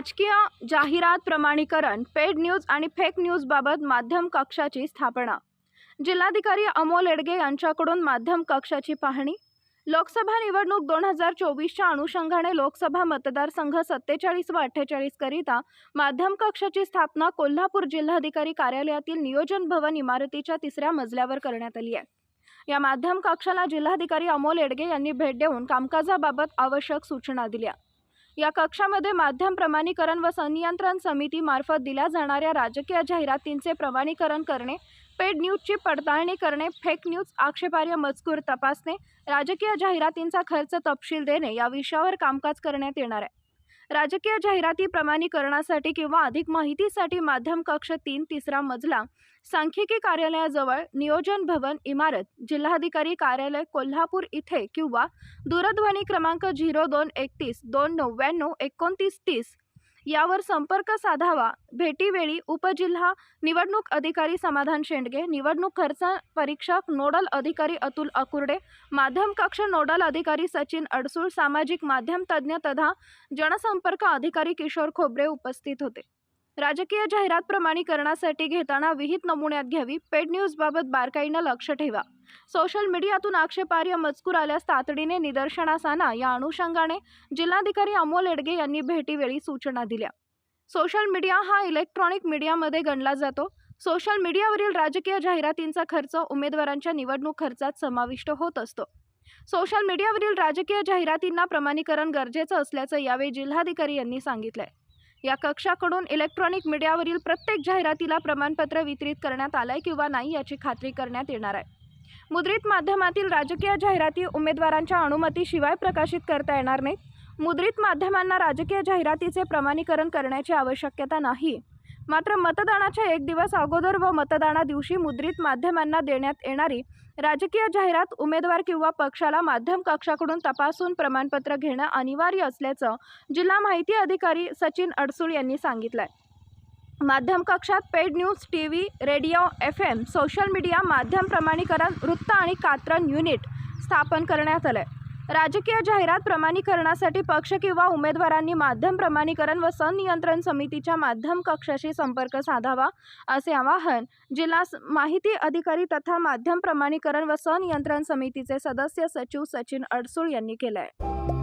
राजकीय जाहिरात प्रमाणीकरण पेड न्यूज आणि फेक न्यूजबाबत माध्यम कक्षाची स्थापना. जिल्हाधिकारी अमोल एडगे यांच्याकडून माध्यम कक्षाची पाहणी. लोकसभा निवडणूक दोन हजार चोवीसच्या अनुषंगाने लोकसभा मतदारसंघ सत्तेचाळीस व अठ्ठेचाळीसकरिता माध्यम कक्षाची स्थापना कोल्हापूर जिल्हाधिकारी कार्यालयातील नियोजन भवन इमारतीच्या तिसऱ्या मजल्यावर करण्यात आली आहे. या माध्यम कक्षाला जिल्हाधिकारी अमोल एडगे यांनी भेट देऊन कामकाजाबाबत आवश्यक सूचना दिल्या. या कक्षामध्ये माध्यम प्रमाणीकरण व संनियंत्रण समितीमार्फत दिल्या जाणाऱ्या राजकीय जाहिरातींचे प्रमाणीकरण करणे पेड न्यूजची पडताळणी करणे फेक न्यूज आक्षेपार्ह मजकूर तपासणे राजकीय जाहिरातींचा खर्च तपशील देणे या विषयावर कामकाज करण्यात येणार आहे. राजकीय जाहिराती प्रमाणीकरणासाठी किंवा अधिक माहितीसाठी माध्यम कक्ष तीन तिसरा मजला सांख्यिकी कार्यालयाजवळ नियोजन भवन इमारत जिल्हाधिकारी कार्यालय कोल्हापूर इथे किंवा दूरध्वनी क्रमांक झिरो दोन एकतीस दोन नव्याण्णव एकोणतीस तीस यावर संपर्क साधावा. भेटीवेळी उपजिल्हा निवडणूक अधिकारी समाधान शेंडगे निवडणूक खर्च परीक्षक नोडल अधिकारी अतुल अकुर्डे माध्यम कक्ष नोडल अधिकारी सचिन अडसूळ सामाजिक माध्यम तज्ज्ञ तथा जनसंपर्क अधिकारी किशोर खोबरे उपस्थित होते. राजकीय जाहिरात प्रमाणीकरणासाठी घेताना विहित नमुन्यात घ्यावी पेड न्यूजबाबत बारकाईनं लक्ष ठेवा. सोशल मीडियातून आक्षेपार्ह मजकूर आल्यास तातडीने निदर्शनास आणा या अनुषंगाने जिल्हाधिकारी अमोल एडगे यांनी भेटीवेळी सूचना दिल्या. सोशल मीडिया हा इलेक्ट्रॉनिक मीडियामध्ये गणला जातो. सोशल मीडियावरील राजकीय जाहिरातींचा खर्च उमेदवारांच्या निवडणूक खर्चात समाविष्ट होत असतो. सोशल मीडियावरील राजकीय जाहिरातींना प्रमाणीकरण गरजेचं असल्याचं यावेळी जिल्हाधिकारी यांनी सांगितलंय. या कक्षाकडून इलेक्ट्रॉनिक मीडियावरील प्रत्येक जाहिरातीला प्रमाणपत्र वितरित करण्यात आलंय किंवा नाही याची खात्री करण्यात येणार आहे. मुद्रित माध्यमातील राजकीय जाहिराती उमेदवारांच्या अनुमतीशिवाय प्रकाशित करता येणार नाहीत. मुद्रित माध्यमांना राजकीय जाहिरातीचे प्रमाणीकरण करण्याची आवश्यकता नाही. मात्र मतदानाच्या एक दिवस अगोदर व मतदाना दिवशी मुद्रित माध्यमांना देण्यात येणारी राजकीय जाहिरात उमेदवार किंवा पक्षाला माध्यम कक्षाकडून तपासून प्रमाणपत्र घेणं अनिवार्य असल्याचं जिल्हा माहिती अधिकारी सचिन अडसूळ यांनी सांगितलं आहे माध्यम कक्षात paid news T V radio F M social media माध्यम प्रमाणीकरण वृत्त आणि कात्रण युनिट स्थापन करण्यात आलं आहे राजकीय जाहिरात प्रमाणीकरणासाठी पक्ष किंवा उमेदवारांनी माध्यम प्रमाणीकरण व संनियंत्रण समितीच्या माध्यम कक्षाशी संपर्क साधावा असे आवाहन जिल्हा माहिती अधिकारी तथा माध्यम प्रमाणीकरण व संनियंत्रण समितीचे सदस्य सचिव सचिन अडसूळ यांनी केलं आहे